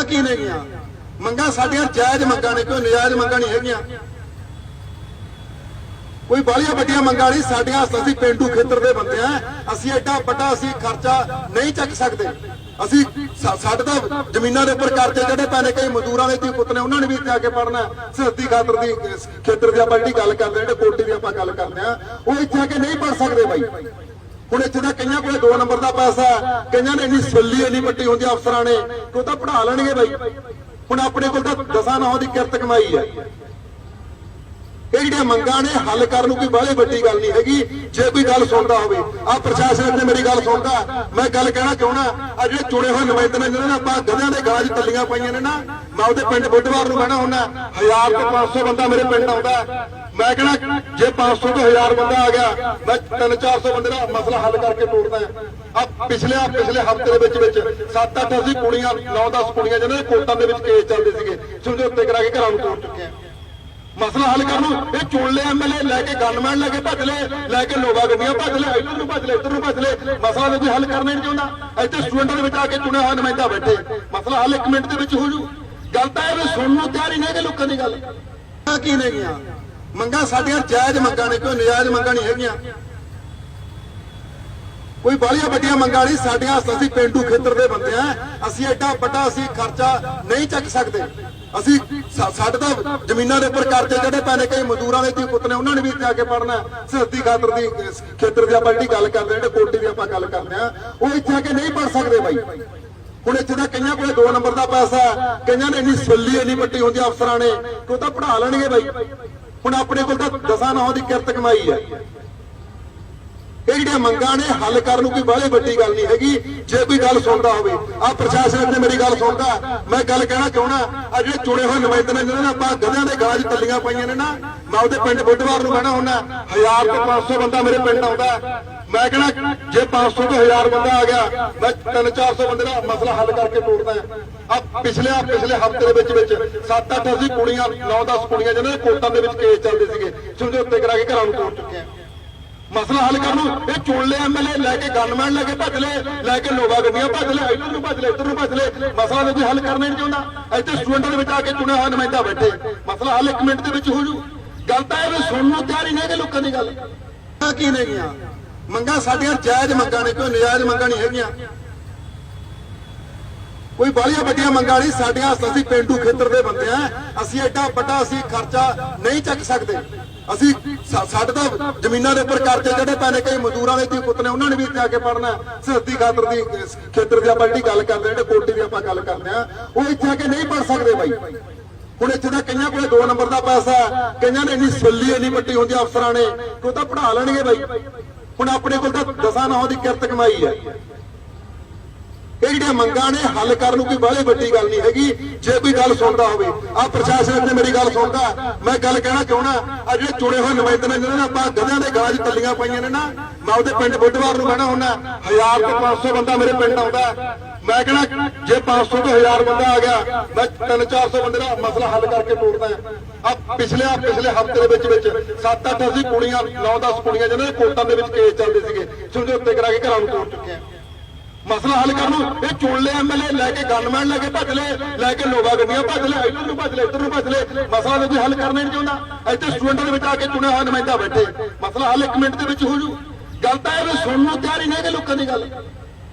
ਮੰਗਾਂ ਕੀ ਨੇਗੀਆਂ? ਮੰਗਾਂ ਸਾਡੀਆਂ ਜਾਇਜ਼ ਮੰਗਾਂ ਨੇ, ਕੋਈ ਨਜਾਇਜ਼ ਮੰਗਾਂ ਨਹੀਂ ਹੈਗੀਆਂ। ਕੋਈ ਬਾਹਲੀਆਂ ਵੱਡੀਆਂ ਮੰਗਾਂ ਨਹੀਂ, ਸਾਡੀਆਂ ਅਸੀਂ ਪਿੰਡੂ ਖੇਤਰ ਦੇ ਬੰਦੇ ਆ। ਅਸੀਂ ਐਡਾ ਵੱਡਾ ਅਸੀਂ ਖਰਚਾ ਨਹੀਂ ਚੱਕ ਸਕਦੇ। ਅਸੀਂ ਸਾਡੇ ਤਾਂ ਜ਼ਮੀਨਾਂ ਦੇ ਉੱਪਰ ਕਰਜ਼ੇ ਜਿਹੜੇ ਪੈ ਕਈ ਮਜ਼ਦੂਰਾਂ ਦੇ ਧੀ ਪੁੱਤ ਨੇ, ਉਹਨਾਂ ਨੇ ਵੀ ਇੱਥੇ ਆ ਕੇ ਪੜਨਾ ਸਿਰਤੀ ਖਾਤਰ ਦੀ, ਖੇਤਰ ਦੀ ਆਪਾਂ ਜਿਹੜੀ ਗੱਲ ਕਰਦੇ ਆ, ਜਿਹੜੇ ਕੋਟੀ ਦੀ ਆਪਾਂ ਗੱਲ ਕਰਦੇ ਆ, ਉਹ ਇੱਥੇ ਆ ਕੇ ਨਹੀਂ ਪੜ ਸਕਦੇ ਬਾਈ। ਹੁਣ ਇੱਥੇ ਦਾ ਕਈਆਂ ਕੋਲੇ 2 ਨੰਬਰ ਦਾ ਪੈਸਾ ਕਈਆਂ ਨੇ ਇੰਨੀ ਸੱਲੀ ਇੰਨੀ ਵੱਡੀ ਹੁੰਦੀ ਆ ਅਫਸਰਾਂ ਨੇ। ਕਿ ਉਹ ਤਾਂ ਪੜਾ ਲੈਣਗੇ ਬਾਈ। ਹੁਣ ਆਪਣੇ ਕੋਲ ਤਾਂ ਦਸਾਂ ਨੌਂ ਦੀ ਕਿਰਤ ਕਮਾਈ ਹੈ। ਇਹ ਜਿਹੜੀਆਂ ਮੰਗਾਂ ਨੇ, ਹੱਲ ਕਰਨ ਨੂੰ ਕੋਈ ਬਾਹਲੀ ਵੱਡੀ ਗੱਲ ਨਹੀਂ ਹੈਗੀ। ਜੇ ਕੋਈ ਗੱਲ ਸੁਣਦਾ ਹੋਵੇ ਆ ਪ੍ਰਸ਼ਾਸਨ ਨੇ ਮੇਰੀ ਗੱਲ ਸੁਣਦਾ। ਮੈਂ ਗੱਲ ਕਹਿਣਾ ਚਾਹਣਾ ਆ ਜਿਹੜੇ ਚੁਣੇ ਹੋਏ ਨੁਮਾਇੰਦੇ ਨੇ, ਜਿਹਨਾਂ ਨੇ ਆਪਾਂ ਗਧਿਆਂ ਦੇ ਗਾਜ ਤੱਲੀਆਂ ਪਾਈਆਂ ਨੇ ਨਾ, ਮੈਂ ਉਹਦੇ ਪਿੰਡ ਬੁੱਧਵਾਰ ਨੂੰ ਕਹਿਣਾ ਹੁੰਦਾ। 1000 ਤੋਂ 500 ਬੰਦਾ ਮੇਰੇ ਪਿੰਡ ਆਉਂਦਾ। ਮੈਂ ਕਹਿਣਾ, ਜੇ 500 ਤੋਂ 1000 ਬੰਦਾ ਆ ਗਿਆ, ਮੈਂ 3-400 ਬੰਦੇ ਦਾ ਮਸਲਾ ਹੱਲ ਕਰਕੇ ਤੋੜਦਾ ਆ ਪਿਛਲੇ ਆ ਪਿਛਲੇ ਹਫ਼ਤੇ ਦੇ ਵਿੱਚ ਵਿੱਚ 7-8 ਅਸੀਂ ਕੁੜੀਆਂ 9-10 ਕੁੜੀਆਂ ਜਿਹਨਾਂ ਦੇ ਕੋਰਟਾਂ ਦੇ ਵਿੱਚ ਕੇਸ ਚੱਲਦੇ ਸੀਗੇ ਸਮਝੌਤੇ ਕਰਾ ਕੇ ਘਰਾਂ ਨੂੰ ਤੋੜ ਚੁੱਕੇ ਆ ਮਸਲਾ ਹੱਲ ਕਰਨ ਨੂੰ ਇਹ ਚੁਣ ਲਏ ਐਮਐਲਏ ਲੈ ਕੇ ਗਨਮੈਨ ਲੈ ਕੇ ਭੱਜ ਲਏ, ਲੈ ਕੇ ਲੋਗਾ ਗੱਡੀਆਂ ਭੱਜ ਲਏ, ਇੱਧਰ ਨੂੰ ਭੱਜ ਲਏ, ਇੱਧਰ ਨੂੰ ਭੱਜ ਲਏ। ਮਸਲਾ ਨੂੰ ਹੱਲ ਕਰਨਾ ਹੀ ਨਹੀਂ ਚਾਹੁੰਦਾ। ਇੱਥੇ ਸਟੂਡੈਂਟਾਂ ਦੇ ਵਿੱਚ ਆ ਕੇ ਚੁਣਿਆ ਹੋਇਆ ਨੁਮਾਇੰਦਾ ਬੈਠੇ। ਮਸਲਾ ਹੱਲ ਇੱਕ ਮਿੰਟ ਦੇ ਵਿੱਚ ਹੋ ਜੂ। ਗੱਲ ਤਾਂ ਇਹ ਵੀ ਸੁਣਨ ਨੂੰ ਤਿਆਰ ਹੀ ਨਹੀਂ ਹੈਗੇ ਲੋਕਾਂ ਦੀ ਗੱਲ। ਮੰਗਾਂ ਕੀ ਨੇਗੀਆਂ ਮੰਗਾਂ ਸਾਡੀਆਂ ਜਾਇਜ਼ ਮੰਗਾਂ ਨੇ, ਕੋਈ ਨਜਾਇਜ਼ ਮੰਗਾਂ ਨਹੀਂ ਹੈਗੀਆਂ। ਕੋਈ ਬਾਹਲੀਆਂ ਵੱਡੀਆਂ ਮੰਗਾਂ ਨਹੀਂ, ਸਾਡੀਆਂ ਅਸੀਂ ਪਿੰਡੂ ਖੇਤਰ ਦੇ ਬੰਦੇ ਆ। ਅਸੀਂ ਐਡਾ ਵੱਡਾ ਅਸੀਂ ਖਰਚਾ ਨਹੀਂ ਚੱਕ ਸਕਦੇ। ਅਸੀਂ ਸਾਡੇ ਤਾਂ ਜ਼ਮੀਨਾਂ ਦੇ ਉੱਪਰ ਕਰਜ਼ੇ ਜਿਹੜੇ ਪੈ ਕਈ ਮਜ਼ਦੂਰਾਂ ਦੇ ਧੀ ਪੁੱਤ ਨੇ, ਉਹਨਾਂ ਨੇ ਵੀ ਇੱਥੇ ਕੇ ਪੜਨਾ ਸਿਰਤੀ ਖਾਤਰ ਦੀ ਖੇਤਰ ਦੀ ਆਪਾਂ ਜਿਹੜੀ ਗੱਲ ਕਰਦੇ ਆ ਜਿਹੜੇ ਕੋਟੀ ਦੀ ਆਪਾਂ ਗੱਲ ਕਰਦੇ ਆ ਉਹ ਇੱਥੇ ਆ ਕੇ ਨਹੀਂ ਪੜ ਸਕਦੇ ਬਾਈ। ਹੁਣ ਇੱਥੇ ਦਾ ਕਈਆਂ ਕੋਲੇ 2 ਨੰਬਰ ਦਾ ਪੈਸਾ ਕਈਆਂ ਨੇ ਇੰਨੀ ਸੱਲੀ ਇੰਨੀ ਵੱਡੀ ਹੁੰਦੀ ਆ ਅਫਸਰਾਂ ਨੇ ਕਿ ਉਹ ਤਾਂ ਪੜਾ ਲੈਣਗੇ ਬਾਈ। ਹੁਣ ਆਪਣੇ ਕੋਲ ਤਾਂ ਦਸਾਂ ਨੌਂ ਦੀ ਕਿਰਤ ਕਮਾਈ ਹੈ। ਇਹ ਜਿਹੜੀਆਂ ਮੰਗਾਂ ਨੇ, ਹੱਲ ਕਰਨ ਨੂੰ ਕੋਈ ਬਾਹਲੇ ਵੱਡੀ ਗੱਲ ਨਹੀਂ ਹੈਗੀ। ਜੇ ਕੋਈ ਗੱਲ ਸੁਣਦਾ ਹੋਵੇ ਆ ਪ੍ਰਸ਼ਾਸਨ ਨੇ ਮੇਰੀ ਗੱਲ ਸੁਣਦਾ, ਮੈਂ ਗੱਲ ਕਹਿਣਾ ਚਾਹਣਾ ਆ ਜਿਹੜੇ ਚੁਣੇ ਹੋਏ ਨੁਮਾਇੰਦੇ ਨੇ, ਜਿਹਨਾਂ ਨੇ ਆਪਾਂ ਗਧਿਆਂ ਦੇ ਗਾਜ ਤੱਲੀਆਂ ਪਾਈਆਂ ਨੇ ਨਾ, ਮੈਂ ਉਹਦੇ ਪਿੰਡ ਬੁੱਢਵਾਰ ਨੂੰ ਕਹਿਣਾ ਹੁੰਦਾ 1000 ਤੋਂ 500 ਬੰਦਾ ਮੇਰੇ ਪਿੰਡ ਆਉਂਦਾ। ਮੈਂ ਕਹਿਣਾ ਜੇ 500 ਤੋਂ 1000 ਬੰਦਾ ਆ ਗਿਆ, ਮੈਂ 3-400 ਬੰਦੇ ਦਾ ਮਸਲਾ ਹੱਲ ਕਰਕੇ ਤੋੜਦਾ ਆ ਪਿਛਲੇ ਆ ਪਿਛਲੇ ਹਫ਼ਤੇ ਦੇ ਵਿੱਚ ਵਿੱਚ 7-8 ਅਸੀਂ ਕੁੜੀਆਂ 9-10 ਕੁੜੀਆਂ ਜਿਹਨਾਂ ਦੇ ਕੋਰਟਾਂ ਦੇ ਵਿੱਚ ਕੇਸ ਚੱਲਦੇ ਸੀਗੇ ਸਮਝੌਤੇ ਕਰਾ ਕੇ ਘਰਾਂ ਨੂੰ ਤੋੜ ਚੁੱਕੇ ਆ। ਮਸਲਾ ਹੱਲ ਕਰਨ ਨੂੰ ਇਹ ਚੁਣ ਲਏ ਐਮਐਲਏ ਲੈ ਕੇ ਗਨਮੈਨ ਲੈ ਕੇ ਭੱਜ ਲਏ, ਲੈ ਕੇ ਲੋਗਾ ਗੱਡੀਆਂ ਭੱਜ ਲਏ, ਇੱਧਰ ਨੂੰ ਭੱਜ ਲਏ, ਇੱਧਰ ਨੂੰ ਭੱਜ ਲਏ। ਮਸਲਾ ਨੂੰ ਕੋਈ ਹੱਲ ਕਰਨਾ ਹੀ ਨਹੀਂ ਚਾਹੁੰਦਾ, ਇੱਥੇ ਸਟੂਡੈਂਟਾਂ ਦੇ ਵਿੱਚ ਆ ਕੇ ਚੁਣਿਆ ਹੋਇਆ ਨੁਮਾਇੰਦਾ ਬੈਠੇ। ਮਸਲਾ ਹੱਲ ਇੱਕ ਮਿੰਟ ਦੇ ਵਿੱਚ ਹੋ ਜੂ। ਗੱਲ ਤਾਂ ਇਹ ਵੀ ਸੁਣਨ ਨੂੰ ਤਿਆਰ ਹੀ ਨਹੀਂ ਹੈਗੇ ਲੋਕਾਂ ਦੀ ਗੱਲ। ਮੰਗਾਂ ਕੀ ਨੇਗੀਆਂ ਮੰਗਾਂ ਸਾਡੀਆਂ ਜਾਇਜ਼ ਮੰਗਾਂ ਨੇ, ਕੋਈ ਨਜਾਇਜ਼ ਮੰਗਾਂ ਨਹੀਂ ਹੈਗੀਆਂ। ਕੋਈ ਬਾਹਲੀਆਂ ਵੱਡੀਆਂ ਮੰਗਾਂ ਨਹੀਂ, ਸਾਡੀਆਂ ਅਸੀਂ ਪਿੰਡੂ ਖੇਤਰ ਦੇ ਬੰਦੇ ਆ। ਅਸੀਂ ਐਡਾ ਵੱਡਾ ਅਸੀਂ ਖਰਚਾ ਨਹੀਂ ਚੱਕ ਸਕਦੇ। ਅਸੀਂ ਸਾਡੇ ਤਾਂ ਜ਼ਮੀਨਾਂ ਦੇ ਉੱਪਰ ਕਰਜ਼ੇ ਜਿਹੜੇ ਪੈ ਕਈ ਮਜ਼ਦੂਰਾਂ ਦੇ ਧੀ ਪੁੱਤ ਨੇ, ਉਹਨਾਂ ਨੇ ਵੀ ਇੱਥੇ ਆ ਕੇ ਪੜਨਾ ਸਿਰਤੀ ਖਾਤਰ ਦੀ ਖੇਤਰ ਦੀ ਆਪਾਂ ਜਿਹੜੀ ਗੱਲ ਕਰਦੇ ਆ, ਜਿਹੜੇ ਕੋਟੀ ਦੀ ਆਪਾਂ ਗੱਲ ਕਰਦੇ ਆ, ਉਹ ਇੱਥੇ ਆ ਕੇ ਨਹੀਂ ਪੜ ਸਕਦੇ ਬਾਈ। ਹੁਣ ਇੱਥੇ ਦਾ ਕਈਆਂ ਕੋਲੇ 2 ਨੰਬਰ ਦਾ ਪੈਸਾ ਕਈਆਂ ਨੇ ਇੰਨੀ ਸੱਲੀ ਇੰਨੀ ਵੱਡੀ ਹੁੰਦੀ ਆ ਅਫਸਰਾਂ ਨੇ ਕਿ ਉਹ ਤਾਂ ਪੜਾ ਲੈਣਗੇ ਬਾਈ। ਹੁਣ ਆਪਣੇ ਕੋਲ ਤਾਂ ਦਸਾਂ ਨੌਂ ਦੀ ਕਿਰਤ ਕਮਾਈ ਹੈ। ਇਹ ਮੰਗਾਂ ਨੇ, ਹੱਲ ਕਰਨ ਨੂੰ ਕੋਈ ਬਾਹਲੀ ਵੱਡੀ ਗੱਲ ਨਹੀਂ ਹੈਗੀ। ਜੇ ਕੋਈ ਗੱਲ ਸੁਣਦਾ ਹੋਵੇ ਆ ਪ੍ਰਸ਼ਾਸਨ ਤੇ ਮੇਰੀ ਗੱਲ ਸੁਣਦਾ, ਮੈਂ ਗੱਲ ਕਹਿਣਾ ਚਾਹਣਾ ਆ ਜਿਹੜੇ ਚੁਣੇ ਹੋਏ ਨੁਮਾਇੰਦੇ ਨੇ, ਜਿਹਨਾਂ ਨੇ ਆਪਾਂ ਗਧਿਆਂ ਦੇ ਗਾਜ ਤੱਲੀਆਂ ਪਾਈਆਂ ਨੇ ਨਾ, ਮੈਂ ਉਹਦੇ ਪਿੰਡ ਬੁੱਧਵਾਰ ਨੂੰ ਕਹਿਣਾ ਹੁੰਦਾ 1000 ਤੋਂ 500 ਬੰਦਾ ਮੇਰੇ ਪਿੰਡ ਆਉਂਦਾ। ਮੈਂ ਕਹਿਣਾ, ਜੇ 500 ਤੋਂ 1000 ਬੰਦਾ ਆ ਗਿਆ, ਮੈਂ 3-400 ਬੰਦੇ ਦਾ ਮਸਲਾ ਹੱਲ ਕਰਕੇ ਤੋੜਦਾ ਆ ਪਿਛਲੇ ਆ ਪਿਛਲੇ ਹਫ਼ਤੇ ਦੇ ਵਿੱਚ ਵਿੱਚ 7-8 ਅਸੀਂ ਕੁੜੀਆਂ 9-10 ਕੁੜੀਆਂ ਜਿਹਨਾਂ ਦੇ ਕੋਰਟਾਂ ਦੇ ਵਿੱਚ ਕੇਸ ਚੱਲਦੇ ਸੀਗੇ ਸਮਝੌਤੇ ਕਰਾ ਕੇ ਘਰਾਂ ਨੂੰ ਤੋੜ ਚੁੱਕੇ ਆ ਮਸਲਾ ਹੱਲ ਕਰਨ ਨੂੰ ਇਹ ਚੁਣ ਲਏ ਐਮਐਲਏ ਲੈ ਕੇ ਗਨਮੈਨ ਲੈ ਕੇ ਭੱਜ ਲਏ, ਲੈ ਕੇ ਲੋਗਾ ਗੱਡੀਆਂ ਭੱਜ ਲਏ, ਇੱਧਰ ਨੂੰ ਭੱਜ ਲਏ, ਇੱਧਰ ਨੂੰ ਭੱਜ ਲਏ। ਮਸਲਾ ਨੂੰ ਹੱਲ ਕਰਨਾ ਹੀ ਨਹੀਂ ਚਾਹੁੰਦਾ। ਇੱਥੇ ਸਟੂਡੈਂਟਾਂ ਦੇ ਵਿੱਚ ਆ ਕੇ ਚੁਣਿਆ ਹੋਇਆ ਨੁਮਾਇੰਦਾ ਬੈਠੇ। ਮਸਲਾ ਹੱਲ ਇੱਕ ਮਿੰਟ ਦੇ ਵਿੱਚ ਹੋ ਜੂ। ਗੱਲ ਤਾਂ ਇਹ ਵੀ ਸੁਣਨ ਨੂੰ ਤਿਆਰ ਹੀ ਨਹੀਂ ਹੈਗੇ ਲੋਕਾਂ ਦੀ ਗੱਲ।